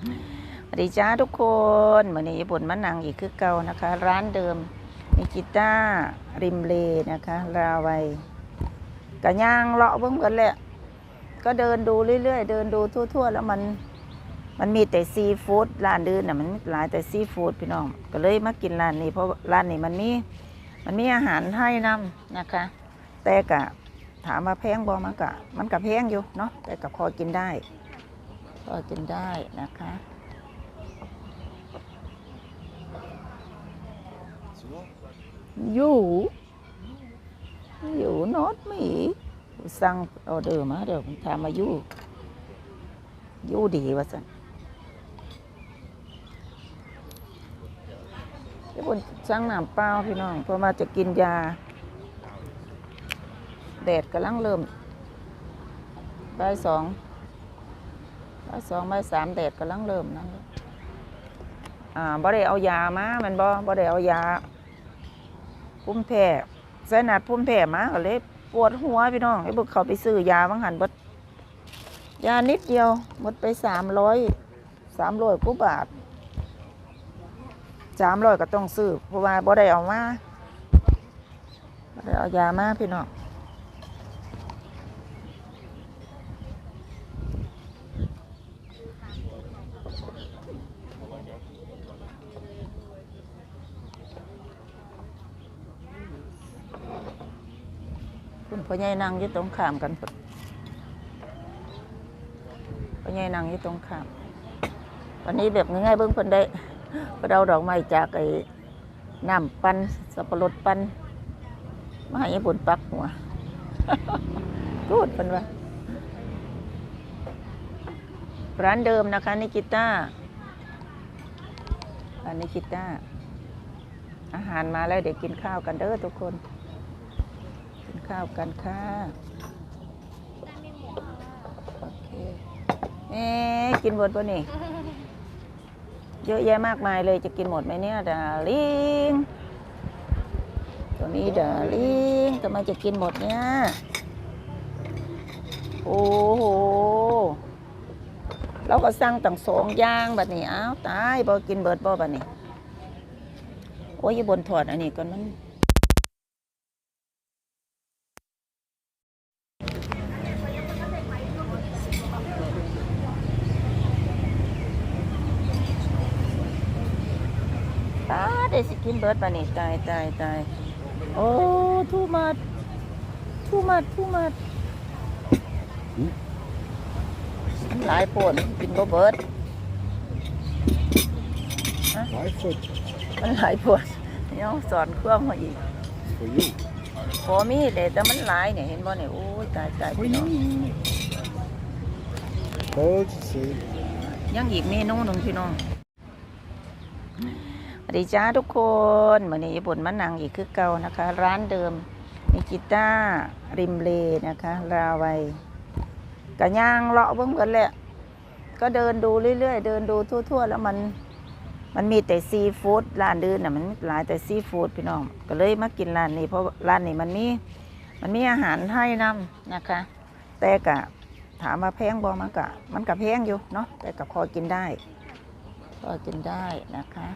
สวัสดีจ้าทุกคนเหมือนในญี่ปุ่นมะนังอีกคือเก่านะคะ ร้านเดิมนิกิต้าริมเลนะคะราวัยกะย่างเลาะเบิ่งกันแหละก็เดินดูเรื่อยๆ เดินดูทั่ว ๆ แล้วมันมันมีแต่ซีฟู้ดร้านอื่นน่ะมันหลายแต่ซีฟู้ดพี่น้อง ก็เลยมากินร้านนี้เพราะร้านนี้มันมีมันมีอาหารให้นำนะคะ แต่กะถามว่าแพงบ่มันกะมันกะแพงอยู่เนาะแต่กะพอกินได้ พอกินได้นะคะอยู่อยู่นอตมีสั่งออเดอร์มาเดี๋ยวผมถามาอยู่อยู่ดีวะสันเดี๋ยวผมสั่งน้ำเปล่าพี่น้องพราะว่าจะกินยา แดดกำลังเริ่มบ่ายสอง บ่ายสองบ่ายสามแดดกำลังเริ่มนั่นเลยอ่าบ่ได้เอายามามันบ่บ่ได้เอายาพุ่มแพ้ใส่นัดพุ่มแพ้มาก็เลยปวดหัวพี่น้องไอ้บุกเขาไปซื้อยาบางหันบดยานิดเดียวหมดไปสามร้อยสามร้อยกว่าบาทสามร้อยก็ต้องซื้อเพราะว่าบ่ได้เอามาบ่ได้เอายามาพี่น้อง พ่อใหญ่นั่งอยู่ตรงข้ามกันพ่อใหญ่นั่งอยู่ตรงข้าม วันนี้แบบง่ายๆเบิ่งเพิ่นได้เพิ่นเอาดอกไม้จากไอ้น้ำปันสับปะรดปันมาให้ญี่ปุ่นปักหัวกูดเพิ่นว่าร้านเดิมนะคะนิกิต้าร้านนิกิต้าอาหารมาแล้วเดี๋ยวกินข้าวกันเด้อทุกคน ข้าวกันค่ะโอเคเอ๊ะกินหมดปะนี่ เยอะแยะมากมายเลยจะกินหมดไหมเนี่ยดาลิงตัวนี้ดาลิงทำไมจะกินหมดเนี่ยโอ้โหเราก็สั่งตั้งสองอย่างบัดนี้อ้าวตายบ่กินเบิดบ่บัดนี้โอ้ยอยาบนถอดอันนี้ก่อนมัน ได้สิกินเบิดปานนี้ตายตายตายโอ้ทูมัดทูมัดทูมัดมันหลายปวดกินบ่เบิด Five foot มันหลายปวดเนี่ยสอนเครื่องมาอีก for you. พอมีเลยแต่มันหลายเนี่ยเห็นบ่เนี่ยโอ้ยตายตาย For พี่น้อง you. Hold, see. ยังอีกเมนูหนึ่งพี่น้องส วัสดีจ้าทุกคนเหมือนนี้ญี่ปุ่นมะนังอีกคือเก่านะคะ ร้านเดิมนิกิต้าริมเลนะคะราวัยกะย่างเลาะเบิ่งกันแหละก็เดินดูเรื่อยๆ เดินดูทั่ว ๆ แล้วมันมันมีแต่ซีฟู้ดร้านอื่นน่ะมันหลายแต่ซีฟู้ดพี่น้องก็เลยมากินร้านนี้เพราะร้านนี้มันมีมันมีอาหารให้นำนะคะ แต่กะถามว่าแพงบ่มันกะมันกะแพงอยู่เนาะแต่กะพอกินได้พอกินได้นะคะ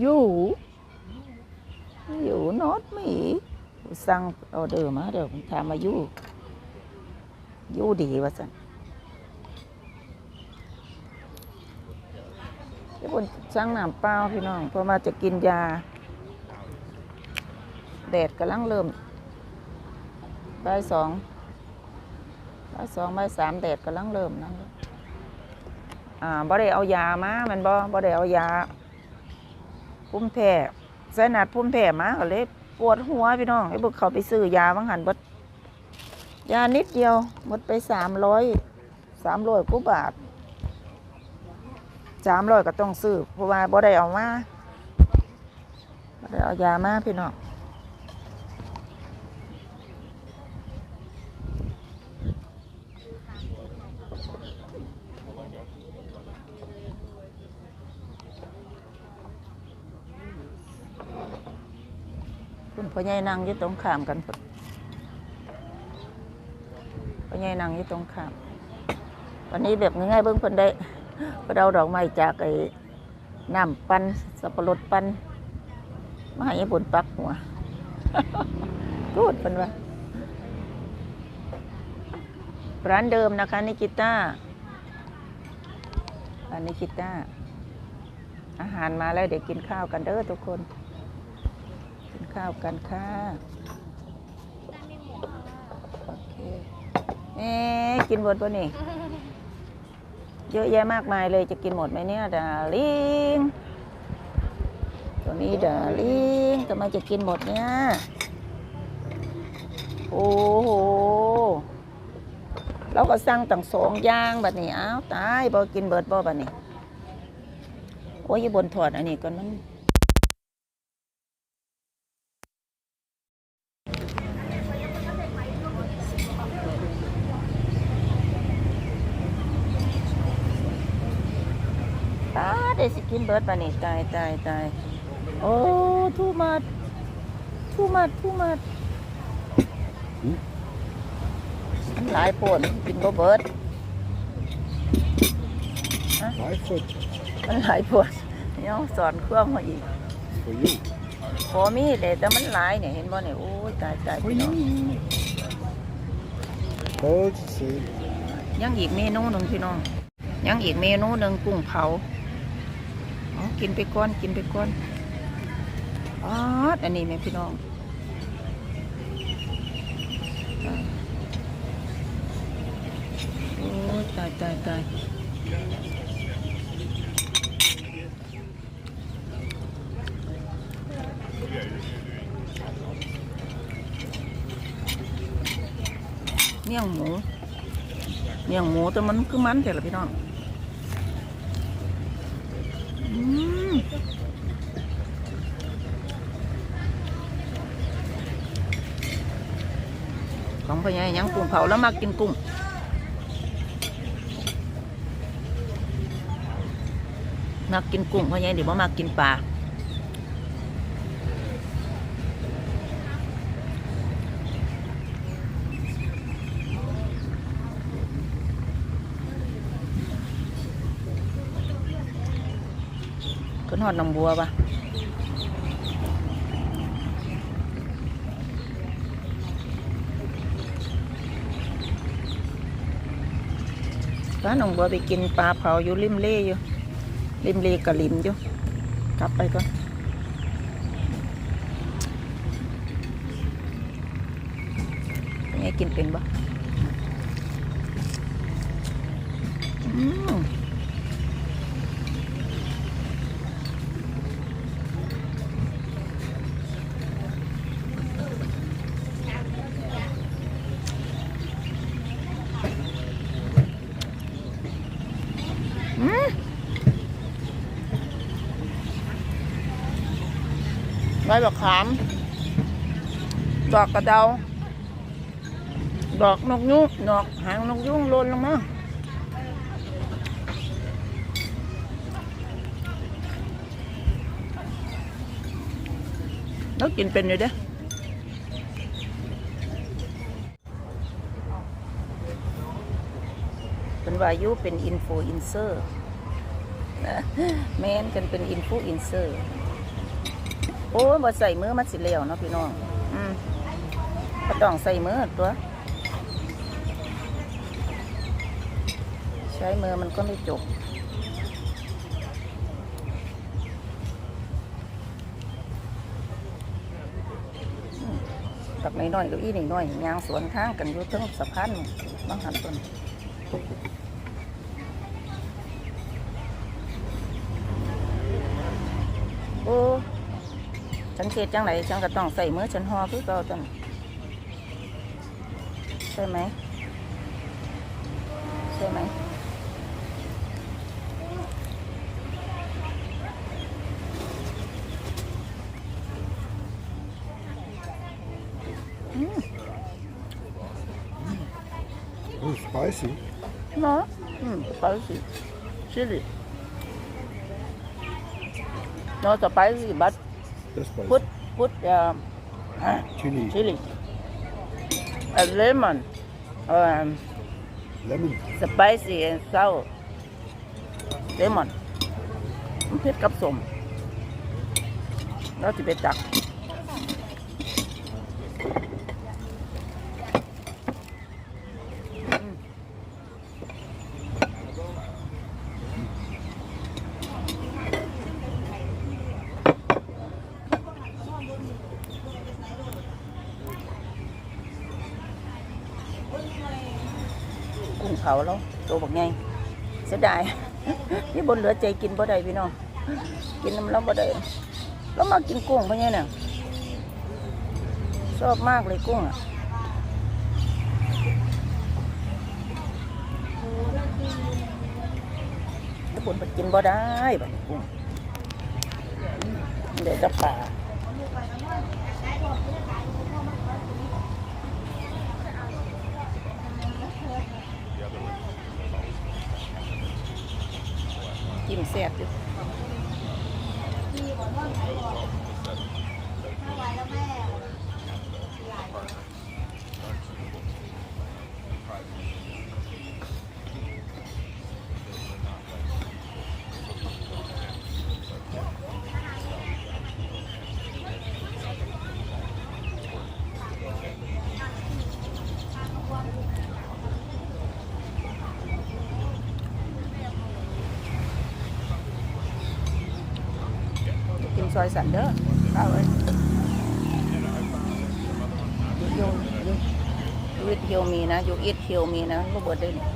อยู่อยู่นอตมีสั่งออเดอร์มาเดี๋ยวผมถามมาอยู่อยู่ดีวะสันเดี๋ยวผมสั่งน้ำเปล่าพี่น้องพราะว่าจะกินยา แดดกำลังเริ่มบ่ายสองบ่ายสองบ่ายสามแดดกำลังเริ่มนั่นเลยอ่าบ่ได้เอายามามันบ่บ่ได้เอายา พุ่มแพ่ใส่นัดพุ่มแพ่มาก็เลยปวดหัวพี่น้องไอ้บุกเขาไปซื้อยาบางหันบดยานิดเดียวหมดไปสามร้อยสามร้อยกว่าบาทสามร้อยก็ต้องซื้อเพราะว่าบ่ได้เอามาบ่ได้เอายามาพี่น้อง พ่อใหญ่นั่งยู่ตรงขามกันพุ่นพ่อใหญ่นั่งยู่ตรงขาม วันนี้แบบง่ายๆเบิ่งเพิ่นได้เพิ่นเอาดอกไม้จากไอ้น้ำปันสับปะรดปันมาให้ปุ่นปักหัวกูดเพิ่นว่าร้านเดิมนะคะนิกิต้าร้านนิกิต้าอาหารมาแล้วเดี๋ยวกินข้าวกันเด้อทุกคน ข้าวกันค่ะโอเคเอ๊ะกินหมดปะนี่ เยอะแยะมากมายเลยจะกินหมดไหมเนี่ยดาลิงตัวนี้ดาลิงทำไมจะกินหมดเนี่ยโอ้โหเราก็สั่งตั้งสองอย่างบัดนี้อ้าวตายบ่กินเบิดบ่บัดนี้โอ้ยบนถอดอันนี้ก่อนมัน ตา ได้สิกินเบิดปานนี้ตายตายตายโอ้ทูมัดทูมัดทูมัดหืมมันหลายปวดกินบ่เบิด Five foot มันหลายปวดเนี่ยสอนเครื่องมาอีก for you. พอมีเลยแต่มันหลายเนี่ยเห็นบ่เนี่ยโอ้ยตายตาย For พี่น้อง you. Hold still. ยังอีกเมนูหนึ่งพี่น้องยังอีกเมนูหนึ่งกุ้งเผาเอา กินไปก่อนกินไปก่อนอ๋ออันนี้แม่พี่น้องโอ้ตายตายตายเมี่ยงหมูเมี่ยงหมูแต่มันคือมันแต่ละพี่น้อง พ่อใหญ่ยังกุ้งเผาแล้วมากินกุ้งมากินกุ้งพ่อใหญ่เดี๋ยวมากินปลาก็นหอดน้ำบัวปะ ป้าหนองบัวไปกินปลาเผาอยู่ริมเล่อยู่ริมเล่กับริมอยู่กลับไปก่อนยังไงกินเป็นบ่ ใบบักขาม ดอกกระเดา ดอกนกยุงดอกหางนกยุงลนลงมาแล้วกินเป็นอยู่เด้อเป็นวายุเป็นอินฟูอินเซอร์แมนกันเป็นอินฟูอินเซอร์ โอ้ยบ่ใส่มือมันสิเหลวเนาะพี่น้อง อืมก็ต้องใส่มือตัว ใช้มือมันก็ไม่จบกับน้อยๆเก็อีน้อยๆยางสวนทางกันอยู่ทั้งสะพานบางหันต้น ฉันเกตจังไหนฉันก็ต้องใส่มือฉันห่อคือเก่าต้นใช่ไหมใช่ไหม Oh, spicy. No, mm, spicy. Chili. No spicy, but That's spicy. put put um, Chili. chili and lemon เอ่อ Lemon. สไปซี่เศร้าเลมอนมันเผ็ดกับสมเราจะไปตัก เผาแล้วตัวบักไงเสียดายนี่บนเหลือใจกินบ่ได้พี่น้องกินน้ำเราบ่ได้เรามากินกุ้งเพราะไงเนี่ยชอบมากเลยกุ้งอะถ้าบนไปกินบ่ได้แบัดนี้กุ้งเดี๋ยวจะป่า แซ่บอยู่ ซอยสันเด้อเอาไว้ยูยูยูอิทเฮียวมีนะยูอิทเฮียวมีนะลูกบดด้วยนี่ย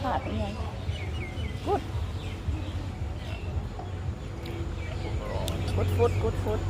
ขาดเป็นไงกุดกุดฟุดกุดฟุด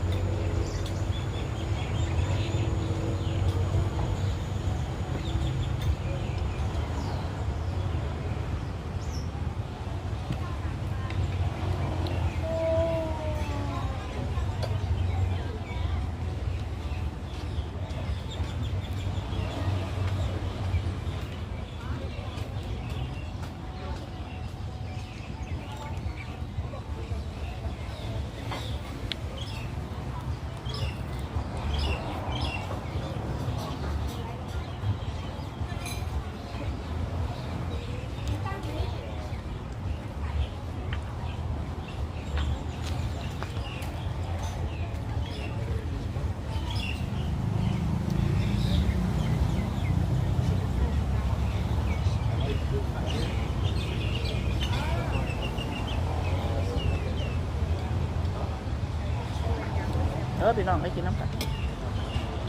ออพี่น้องไปกินน้ำกัน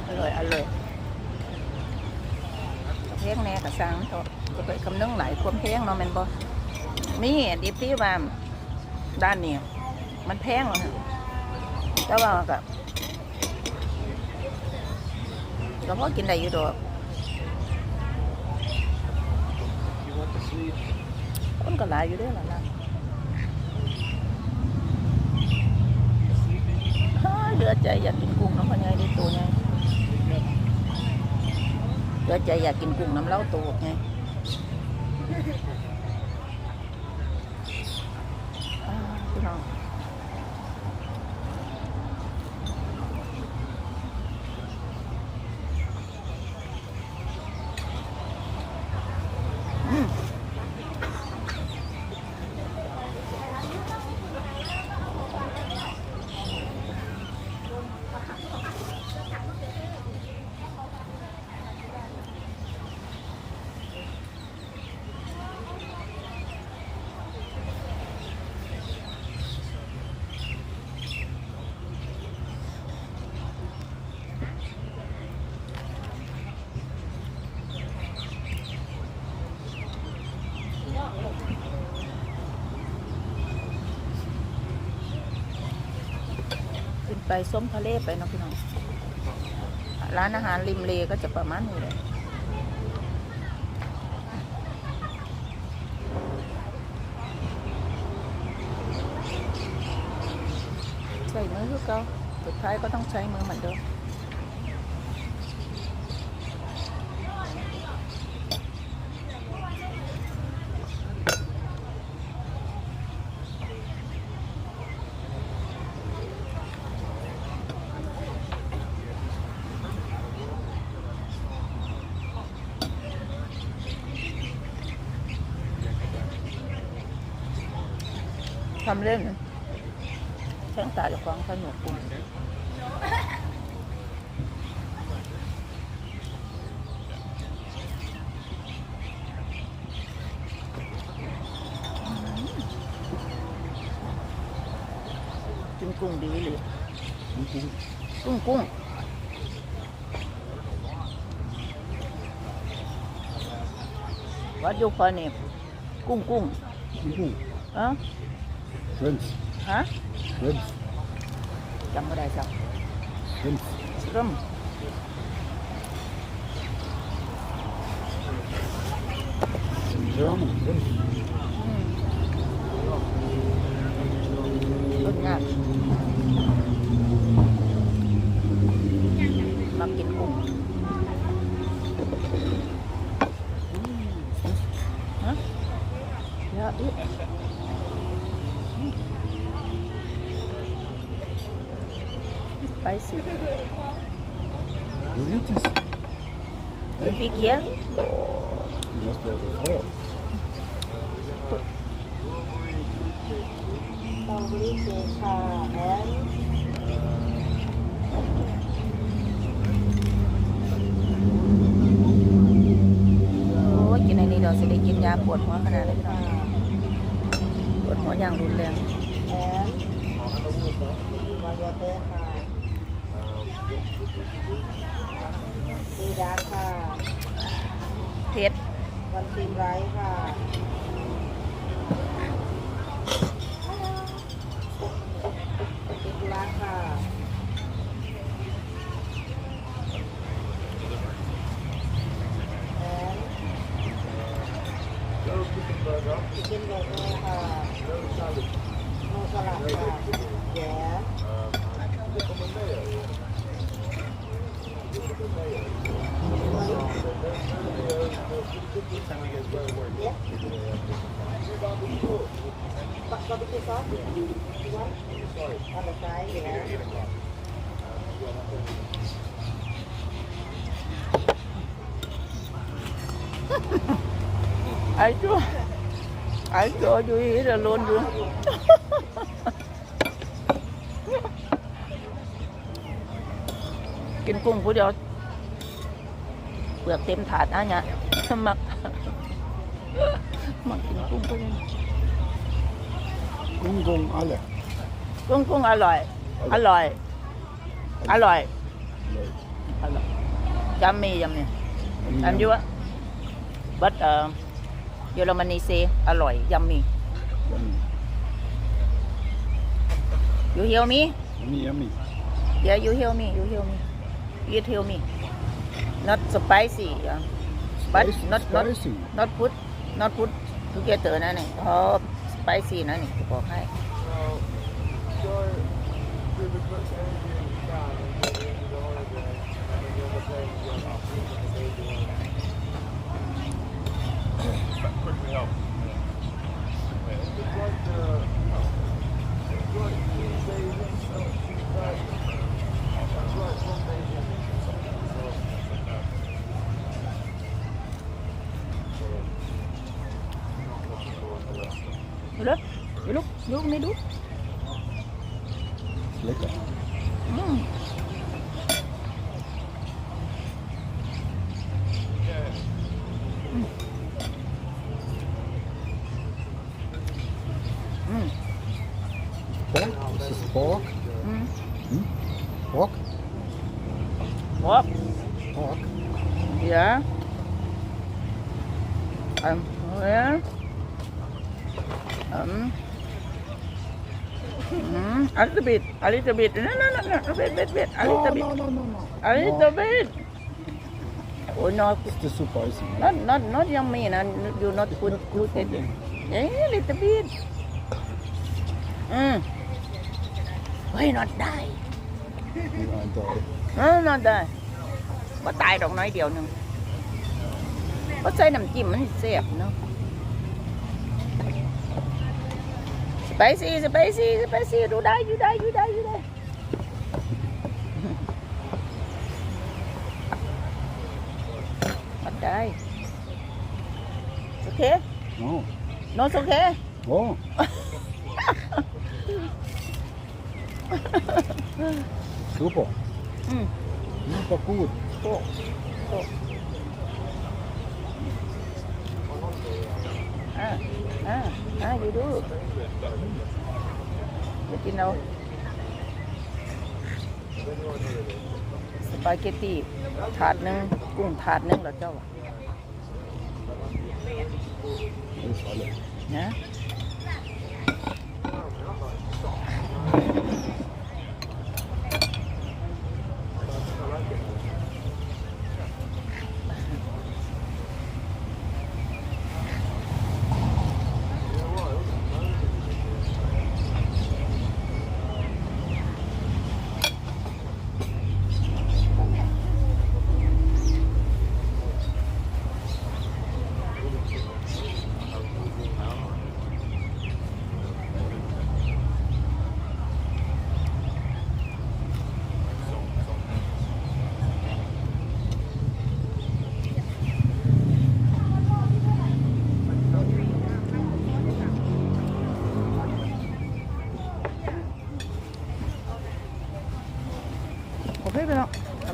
อร่อยอร่อยแพงแน่กับสังโตจะไปคำนึงหลายความแพงเนาะแม่นบ่มีดิบที่ว่าด้านนี้มันแพงเหรอฮะแต่ว่ากับก็พอกินได้อยู่ดอกคนก็หลายอยู่ด้วยล่ะนะ เฮ้ยเหลือใจอยากกินกุ้งน้ำพันไงดีตัวไงเหลือใจอยากกินกุ้งน้ำเล้าตัวไง ไปส้มทะเลไปเนาะพี่น้อง ร้านอาหารริมเลก็จะประมาณนี้เลยใช้มือคือเก่าสุดท้ายก็ต้องใช้มือเหมือนเดิม ทำเล่นแข้งตาจะควางสนุกกุ้งกินกุ้งดีเลยกุ้งกุ้งวัดยุคอนี่กุ้งกุ้ง Mhm. เอ้า Shrimps. ฮะ Shrimps. จำไม่ได้จัง Shrimps. ร่ม German. Shrimps. รสงามมากินกุ้งฮะเยอะอีก ไปสิ Du eat this. พี่เกียร์ Du hast ja das Feuer. ต้องรีบเจอค่ะแอนโอ้ยกินไอ้นี่เดี๋ยวจะได้กินยาปวดหัวขนาดนี้ค่ะปวดหัวอย่างรุนแรง ดีดาค่ะเผ็ดวันซีมไรซ์ค่ะติดรักค่ะแอนชิคเก้นเบอร์เกอร์ค่ะโนสลัดค่ะแย่ barbecue sauce? You want? On the side, yeah. ไอ้จัวไอ้จัวอยู่อีเดลนอยู่กินกุ้งผู้เดียวเปลือกเต็มถาดนะเนี่ยมักมักกินกุ้งผู้เดียว Gung, gung, alle. กุ้งกุ้งอร่อย อร่อย อร่อยอร่อยยำมียำมีอันยูอะบัต เอ่อเยอรมนีเซอร่อยยำมี Yummy. you hear me Yummy, yummy. yeah you hear me you hear me you tell me not spicy yeah. but Spicy, not not spicy. not put not put together นะนี่พอ spicy นะนี่บอกให้ดูเลยดูลู กลูกนี่ดู Lecker. อืมอืม Pork? Ist das Pork? อืม Hm? Pork? บอก Pork? Yeah. Um, well, um, mm, a little bit, a little bit. No, no, no, no, wait, wait, wait, a little bit, no, no, no, no. a little bit. Oh no, Ist das so spicy? not, not, not yummy. No, you not put good it. Yeah, a little bit. Mm. Why not die? Ja, da. เออนั่นได้ว่าตายดอกน้อยเดียวหนึงเพราะใส่น้ำจิ้มมันเสียบเนาะ ไปซี่สไปซี่สไปซี่ดูได้อยู่ได้อยู่ได้อยู่ได้มันได้โอเค Oh. โนโอเค Oh. Super. อืม Super gut. โอ้โอ้อ่าอ่าอ่าอยู่ดูจะกินเอาสปาเกตตีถาดหนึ่งกุ้งถาดหนึ่งเหรอเจ้า Alles alle. นะ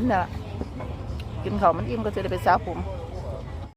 เนี่ยกินเขามันอิ่มก็จะได้ไปสระผม